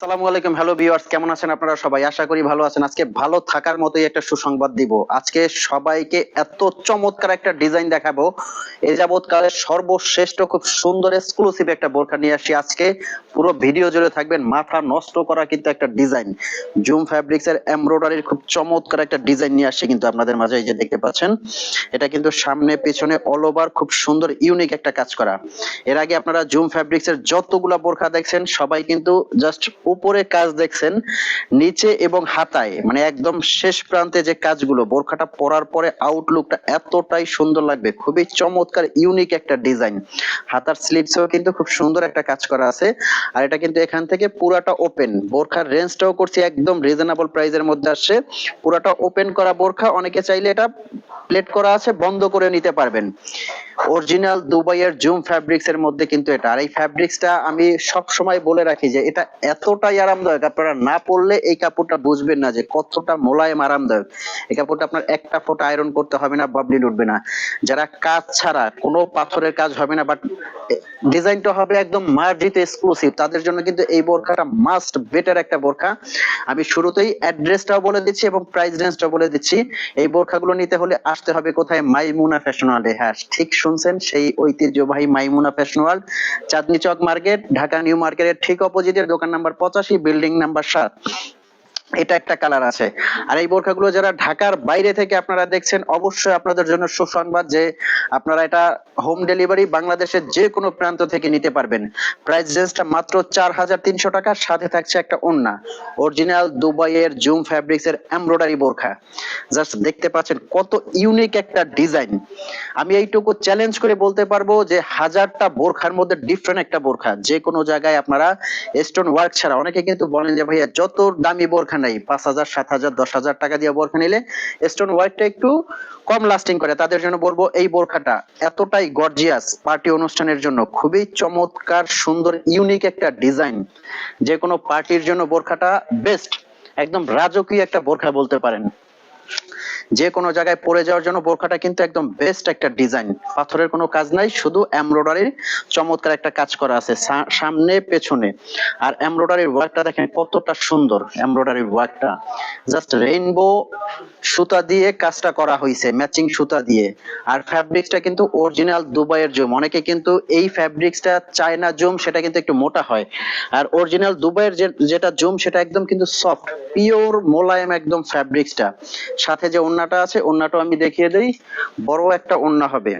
আসসালামু আলাইকুম। Hello viewers কেমন আছেন আপনারা সবাই? আশা করি ভালো আছেন। আজকে ভালো থাকার মতোই একটা সুসংবাদ দিব। আজকে সবাইকে এত চমৎকার একটা ডিজাইন দেখাবো। এ যাবৎকালের সর্বশ্রেষ্ঠ, খুব সুন্দর এক্সক্লুসিভ একটা বোরখা নিয়ে আসি আজকে। পুরো ভিডিও জুড়ে থাকবেন, মাথা নষ্ট করা কিন্তু একটা ডিজাইন জুম ফ্যাব্রিক্স এর এমব্রয়ডারির খুব চমৎকার একটা ডিজাইন নিয়ে আসছে কিন্তু আপনাদের মাঝে এই যে দেখতে পাচ্ছেন। এটা কিন্তু সামনে, পেছনে অল ওভার খুব সুন্দর ইউনিক একটা কাজ করা। এর আগে আপনারা জুম ফ্যাব্রিক্স এর যতগুলা বোরখা দেখছেন, সবাই কিন্তু জাস্ট উপরে কাজ দেখছেন, নিচে এবং হাতায় মানে একদম শেষ প্রান্তে যে কাজগুলো, বোরখাটা পরার পরে আউটলুকটা এতটাই সুন্দর লাগবে, খুবই চমৎকার ইউনিক একটা ডিজাইন হাতার স্লিভসেও কিন্তু খুব সুন্দর একটা কাজ করা আছে, আর এটা কিন্তু এখান থেকে পুরাটা ওপেন বোরখার রেঞ্জটাও করছি একদম রিজনেবল প্রাইসের মধ্যে আসছে। পুরাটা ওপেন করা বোরখা, অনেকে চাইলে এটা প্লেট করা আছে, বন্ধ করে নিতে পারবেন। অরিজিনাল দুবাইয়ের জুম ফ্যাব্রিক্স এর মধ্যে কিন্তু এটা। আর এই ফ্যাব্রিক্সটা আমি সব সময় বলে রাখি যে এটা এতটাই আরামদায়ক? আপনারা না পরলে এই কাপড়টা বুঝবেন না যে কতটা মোলায়েম আরামদায়ক। এই কাপড়টা আপনার একটা ফোঁটা আয়রন করতে হবে না বাবলিন উঠবে না। যারা কাজ ছাড়া, কোনো পাথরের কাজ হবে না বাট ডিজাইনটা হবে একদম মার্জিত এক্সক্লুসিভ তাদের জন্য কিন্তু এই বোরখাটা মাস্ট বেটার একটা বোরখা। আমি শুরুতেই অ্যাড্রেসটাও বলে দিচ্ছি এবং প্রাইস রেঞ্জটাও বলে দিচ্ছি। এই বোরখাগুলো নিতে হলে আসতে হবে কোথায়? মাইমুনা ফ্যাশন ওয়ার্ল্ডে হ্যাঁ ঠিক শুনছেন সেই ঐতিহ্যবাহী Maimuna fashion world Chandni Chowk market, Dhaka new মার্কেটের ঠিক অপোজিটের দোকান নাম্বার পঁচাশি বিল্ডিং নাম্বার সাত। এটা একটা কালার আছে। আর এই বোরখাগুলো যারা ঢাকার বাইরে থেকে আপনারা দেখছেন, অবশ্যই আপনাদের জন্য সুসংবাদ যে আপনারা এটা হোম ডেলিভারি বাংলাদেশের যে কোনো প্রান্ত থেকে নিতে পারবেন। প্রাইস রেঞ্জটা মাত্র চার হাজার তিনশো টাকা, সাথে থাকছে একটা ওন্না অরিজিনাল দুবাইয়ের জুম ফ্যাব্রিক্স এর এমব্রয়ডারি বোরখা। জাস্ট দেখতে পাচ্ছেন কত ইউনিক একটা ডিজাইন আমি এইটুকু চ্যালেঞ্জ করে বলতে পারব যে হাজারটা বোরখার মধ্যে ডিফারেন্ট একটা বোরখা। যে কোনো জায়গায় আপনারা স্টোন ওয়ার্ক ছাড়া, অনেকে কিন্তু বলেন যে ভাইয়া যত দামি বোরখা নাই, পাঁচ হাজার, সাত হাজার, দশ হাজার টাকা দিয়ে বোরখা নিলে স্টোন হোয়াইটটা একটু কম লাস্টিং করে। তাদের জন্য বলব এই বোরখাটা এতটাই গর্জিয়াস পার্টি অনুষ্ঠানের জন্য। খুবই চমৎকার, সুন্দর ইউনিক একটা ডিজাইন যে কোনো পার্টির জন্য বোরখাটা বেস্ট একদম রাজকীয় একটা বোরখা বলতে পারেন। যে কোনো জায়গায় পরে যাওয়ার জন্য বোরখাটা কিন্তু একদম বেস্ট একটা ডিজাইন পাথরের কোনো কাজ নাই, শুধু এমব্রয়ডারির চমৎকার একটা কাজ করা আছে সামনে, পেছনে। আর এমব্রয়ডারির ওয়ার্কটা দেখেন কতটা সুন্দর এমব্রয়ডারির ওয়ার্কটা জাস্ট রেইনবো সুতা দিয়ে কাজটা করা হয়েছে ম্যাচিং সুতা দিয়ে। আর ফ্যাব্রিক্সটা কিন্তু অরিজিনাল দুবাইয়ের জুম। অনেকে কিন্তু এই ফ্যাব্রিক্সটা চায়না জুম, সেটা কিন্তু একটু মোটা হয়। আর অরিজিনাল দুবাইয়ের যেটা জুম, সেটা একদম কিন্তু সফট পিওর মোলায়েম একদম ফ্যাব্রিক্সটা সাথে যে ওন্নাটা আছে ওন্নাটাও আমি দেখিয়ে দেই। বড় একটা ওন্না হবে।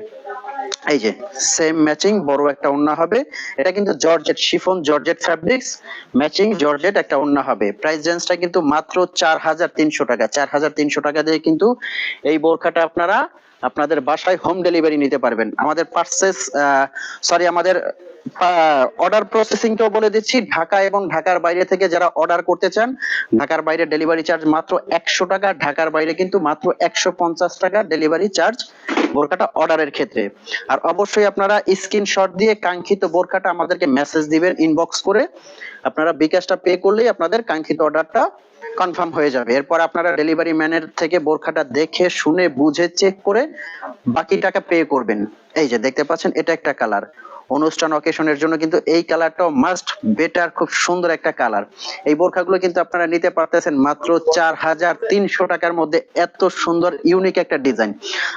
এই যে সেম ম্যাচিং বড় একটা ওন্না হবে। এটা কিন্তু georgette chiffon georgette fabrics matching georgette একটা ওন্না হবে। প্রাইস রেঞ্জটা কিন্তু মাত্র চার হাজার তিনশো টাকা। চার হাজার তিনশো টাকা দিয়ে কিন্তু এই বোরখাটা আপনারা আপনাদের বাসায় হোম ডেলিভারি নিতে পারবেন। আমাদের পার্সেস সরি আমাদের অর্ডার প্রসেসিংটাও বলে দিচ্ছি। ঢাকা এবং ঢাকার বাইরে থেকে যারা অর্ডার করতে চান, ঢাকার বাইরে ডেলিভারি চার্জ মাত্র একশো টাকা, ঢাকার বাইরে কিন্তু মাত্র একশো পঞ্চাশ টাকা ডেলিভারি চার্জ বোরকাটা অর্ডারের ক্ষেত্রে। আর অবশ্যই আপনারা স্ক্রিনশট দিয়ে কাঙ্ক্ষিত বোরকাটা আমাদেরকে মেসেজ দিবেন ইনবক্স করে। আপনারা বিকাশটা পে করলেই আপনাদের কাঙ্ক্ষিত অর্ডারটা কনফার্ম হয়ে যাবে। এরপর আপনারা ডেলিভারি ম্যানের থেকে বোরখাটা দেখে, শুনে, বুঝে চেক করে বাকি টাকা পে করবেন। এই যে, দেখতে পাচ্ছেন, এটা একটা কালার অনুষ্ঠান অকেশনের জন্য কিন্তু এই কালারটাও মাস্ট বেটার খুব সুন্দর একটা কালার এই বোরখাগুলো কিন্তু আপনারা নিতে পারতেছেন মাত্র চার হাজার তিনশো টাকার মধ্যে। এত সুন্দর ইউনিক একটা ডিজাইন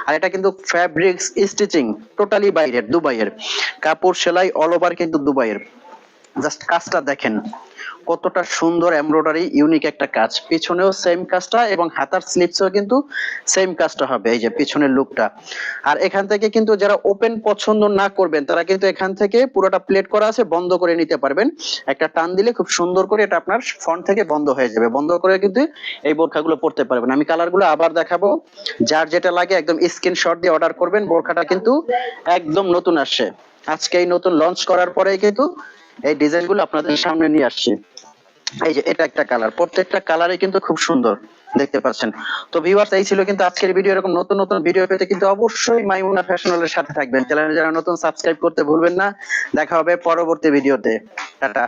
আর এটা কিন্তু ফ্যাব্রিক্স স্টিচিং টোটালি বাইরের, দুবাইয়ের। কাপড় সেলাই অল ওভার কিন্তু দুবাইয়ের। জাস্ট কাজটা দেখেন। কতটা সুন্দর এমব্রয়ডারি ইউনিক একটা কাজ। পিছনেও সেম কাজটা এবং হাতার স্লিপসেও কিন্তু সেম কাজটা হবে, এই যে পিছনের লুকটা আর এখান থেকে কিন্তু যারা ওপেন পছন্দ না করবেন, তারা কিন্তু এখান থেকে পুরোটা প্লেট করা আছে, বন্ধ করে নিতে পারবেন। একটা টান দিলে খুব সুন্দর করে এটা আপনার ফ্রন্ট থেকে বন্ধ হয়ে যাবে। বন্ধ করে কিন্তু এই বোরখাগুলো পরতে পারবেন। আমি কালারগুলো আবার দেখাবো। যার যেটা লাগে একদম স্ক্রিনশট দিয়ে অর্ডার করবেন। বোরখাটা কিন্তু একদম নতুন আসছে। আজকে এই নতুন লঞ্চ করার পরে কিন্তু এই ডিজাইনগুলো আপনাদের সামনে নিয়ে আসছি। এই যে এটা একটা কালার প্রত্যেকটা কালারই কিন্তু খুব সুন্দর, দেখতে পাচ্ছেন। তো ভিউয়ার্স এই ছিল কিন্তু আজকের ভিডিও এরকম নতুন নতুন ভিডিও পেতে কিন্তু অবশ্যই মাইমুনা ফ্যাশনেলের সাথে থাকবেন। চ্যানেলে যারা নতুন সাবস্ক্রাইব করতে ভুলবেন না। দেখা হবে পরবর্তী ভিডিওতে টাটা।